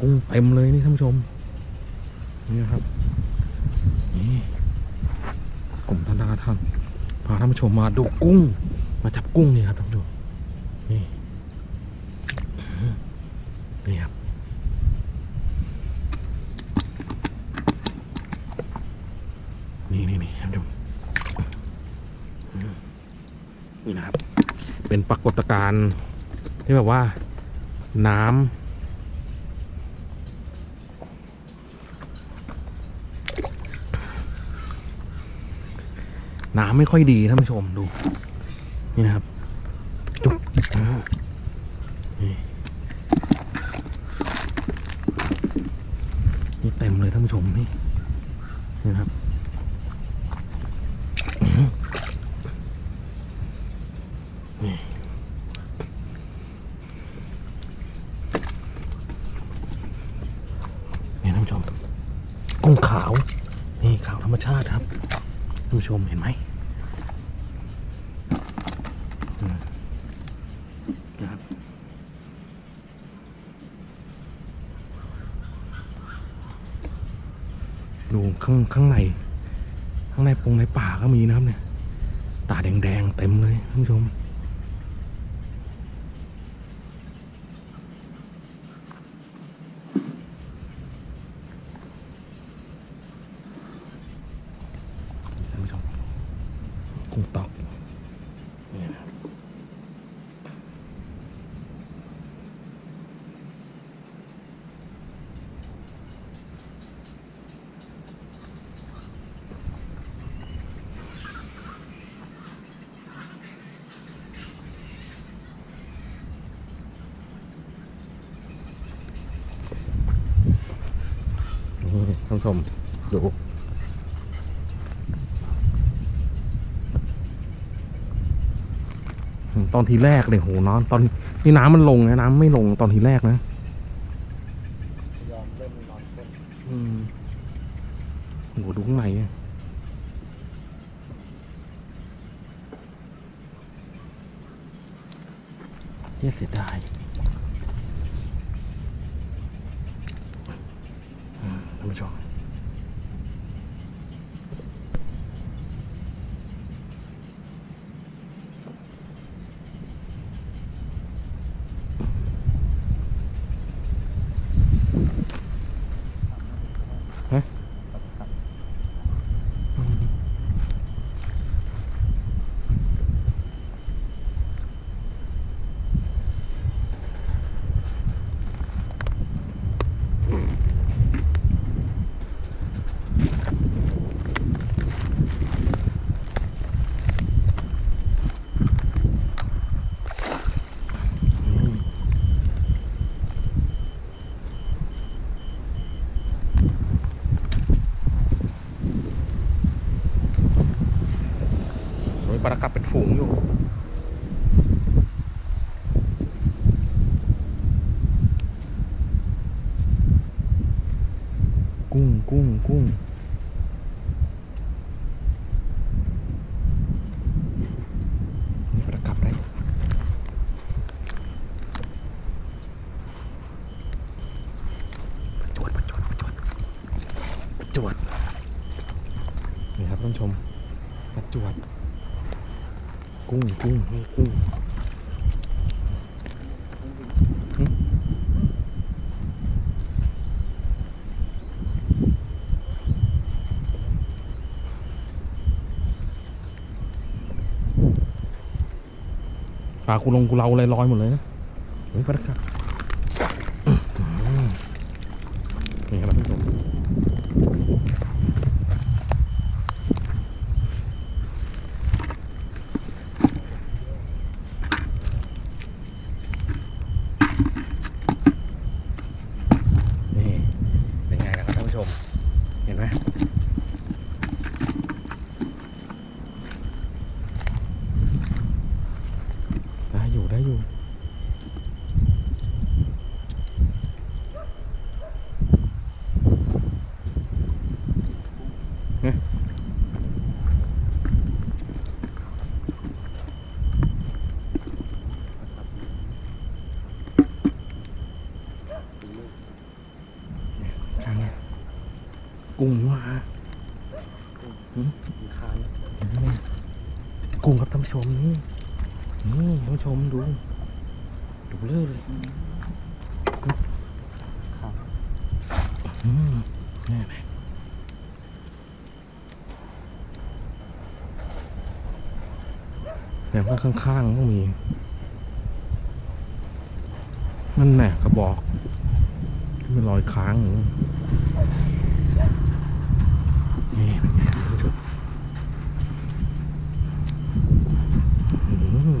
กุ้งเต็มเลยนี่ท่านผู้ชม นี่นะครับ นี่กลุ่มธนาท่านพาท่านผู้ชมมาดูกุ้ง มาจับกุ้งนี่ครับท่านผู้ชมนี่นี่ครับนี่นี่นี่ท่านผู้ชมอืมนี่นะครับ เป็นปรากฏการณ์ที่แบบว่าน้ำ น้ำไม่ค่อยดีท่านผู้ชมดู นี่นะครับ จุ๊บนี่เต็มเลยท่านผู้ชมนี่นะครับ นี่ท่านผู้ชมกุ้งขาว นี่ขาวธรรมชาติครับท่าน ผู้ชมเห็นไหมอืมนะครับดูข้างข้างในข้างในปงในป่าก็มีนะครับเนี่ย ตาแดงๆเต็มเลยท่านผู้ชม ท่านผู้ชมกุ้งตอกนี่นะครับนี่ท่านผู้ ชมดูตอนทีแรกเลยโหนอนตอนนี่น้ำมันลงนะน้ำไม่ลงตอนทีแรกนะยอมเล่นนอนเล่นอืมโหดูข้างในอะเหี้ยเสียดายอืมท่านผู้ชมโอ้ย ปลากลับเป็นฝูงอยู่ กุ้งกุ้งกุ้งนี่ปลากลับได้ประจวดประจวดประจวดประจวดนี่ครับท่านผู้ชมประจวด กุ้งกุ้งนี่กุ้งปลากุลงกุเลาอะไรลอยหมดเลยนะเฮ้ยปลาครับอื้อหือนี่ครับท่านผู้ชมนี่เป็นไงนะครับท่านผู้ชม เห็นไหมได้อยู่ได้อยู่ น กุ้งนี่หว่ามีคานกุ้งครับท่านผู้ชมนี่นี่ท่านผู้ชมดูดูเบลอเลยครับอืมนี่ไงแต่ว่าข้างๆต้องมีนั่นแหละกระบอกที่มันลอยค้างอยู่ นี่เป็นไงท่านผู้ชมอืม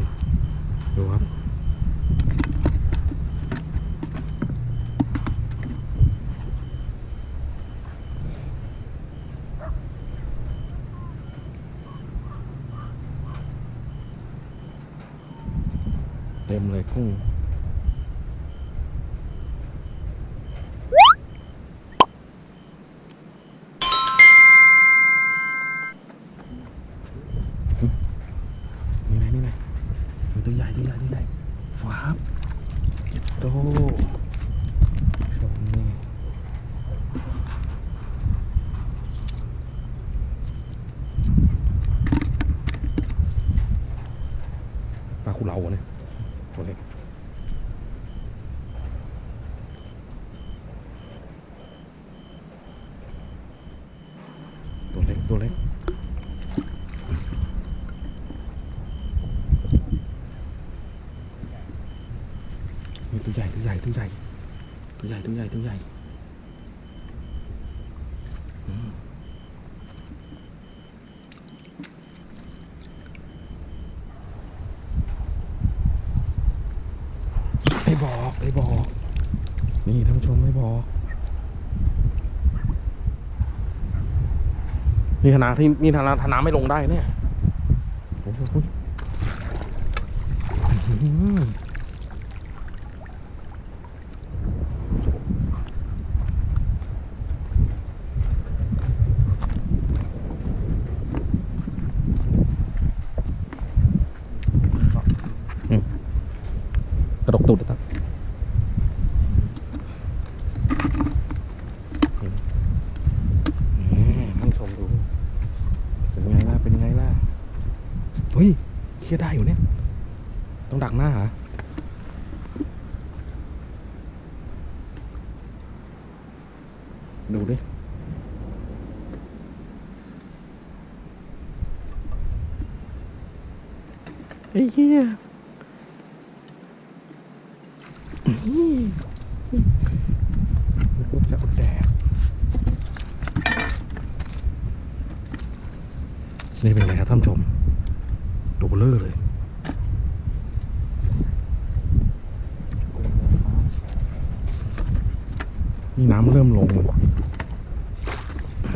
ดูครับเต็มเลยกุ้งนี่ไงนี่ไงดูตัวใหญ่ตัวใหญ่ตัวใหญ่ฟ้าบ เจ็ดโตชมนี่ปลาคุเลาเนี่ยตัวเล็กตัวเล็กตัวเล็ก นี่ตัวใหญ่ตัวใหญ่ตัวใหญ่ ตัวใหญ่ตัวใหญ่ตัวใหญ่อืมไม่บอกไม่บอก นี่ท่านผู้ชมไม่บอก นี่ธนาที่นี่ธนาธนาไม่ลงได้เนี่ยโอ้โหอื้อหือ กระ ดกตูดนครับนั่งชมดู เป็นไงล่ะ เป็นไงล่ะ เฮ้ยเคลียได้อยู่เนี่ย ต้องดักหน้าเหรอดูดิไอ้เหี้ย นึกว่าจะอาแดดนี่เป็นไงครับท่านชมตัวเบลเลอร์เลยนี่น้ำเริ่มลง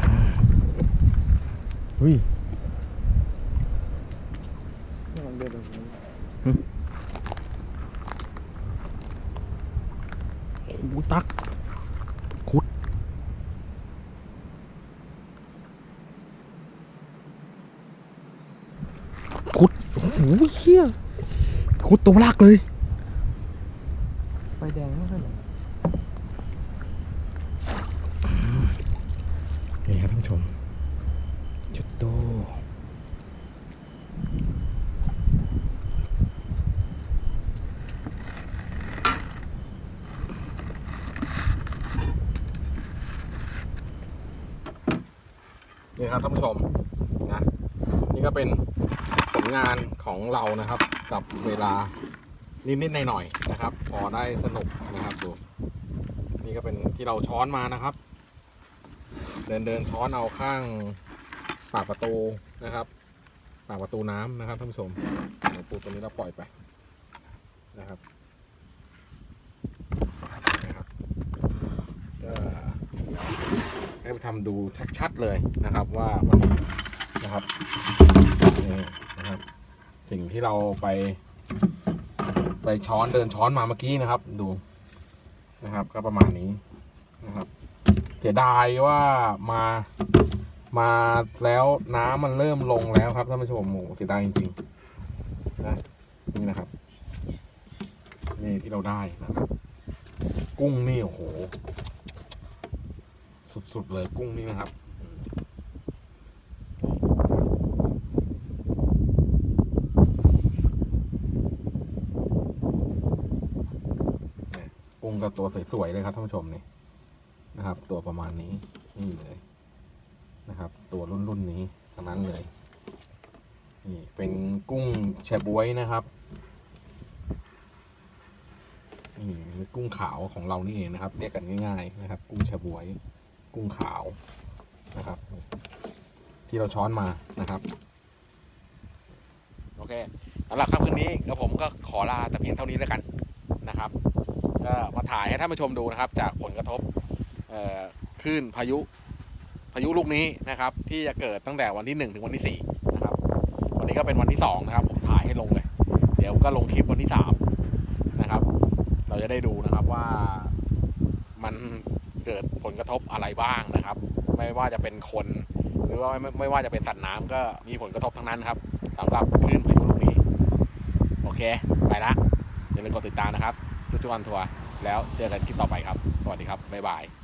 อ่าเฮ้ยกำลังเดินไปตรงนี้ โอ้โห ตักคุดคุด โอ้โหเฮียคุดตัวลักเลย ไฟแดงไม่ใช่เหรอ นี่ครับท่านผู้ชม จุดโต ครับท่านผู้ชมนะนี่ก็เป็นผลงานของเรานะครับ กับเวลานิดๆหน่อยๆนะครับ พอได้สนุกนะครับดูนี่ก็เป็นที่เราช้อนมานะครับ เดินเดินช้อนเอาข้างปากประตูนะครับ ปากประตูน้ำนะครับท่านผู้ชมปูตัวนี้เราปล่อยไปนะครับ ให้ไปทำดูชัดๆเลยนะครับ ว่าวันนี้นะครับนี่นะครับ สิ่งที่เราไป ไปช้อนเดินช้อนมาเมื่อกี้นะครับดูนะครับ ก็ประมาณนี้นะครับเสียดายว่ามามาแล้วน้ำมันเริ่มลงแล้วครับท่านผู้ชมโอ้โหเสียดายจริงๆนะนี่นะครับ นี่ที่เราได้นะครับ กุ้งนี่โอ้โห สุดๆเลยกุ้งนี่นะครับอืมเนี่ยกุ้งกับตัวสวยๆเลยครับท่านผู้ชมนี่นะครับ ตัวประมาณนี้นี่เลยนะครับ ตัวรุ่นๆนี้ทั้งนั้นเลย นี่เป็นกุ้งแชบวยนะครับนี่กุ้งขาวของเรานี่เองนะครับเรียกกันง่ายๆนะครับ กุ้งแชบวย กุ้งขาวนะครับ ที่เราช้อนมานะครับโอเคสำหรับค่ำคืนนี้กับผมก็ขอลาแต่เพียงเท่านี้แล้วกันนะครับก็มาถ่ายให้ท่านผู้ชมดูนะครับ จากผลกระทบเอ่อคลื่นพายุพายุลูกนี้นะครับ ที่จะเกิดตั้งแต่วันที่หนึ่งถึงวันที่สี่นะครับ วันนี้ก็เป็นวันที่สองนะครับ ผมถ่ายให้ลงเลย เดี๋ยวก็ลงคลิปวันที่สามนะครับ เราจะได้ดูนะครับว่ามัน เกิดผลกระทบอะไรบ้างนะครับ ไม่ว่าจะเป็นคน หรือว่าไม่ไม่ว่าจะเป็นสัตว์น้ำก็มีผลกระทบทั้งนั้นครับสำหรับคลื่นพายุลูกนี้ โอเค ไปละอย่าลืมกดติดตามนะครับจุ๊จุวันทัวร์แล้วเจอกันคลิปต่อไปครับ สวัสดีครับบ๊ายบาย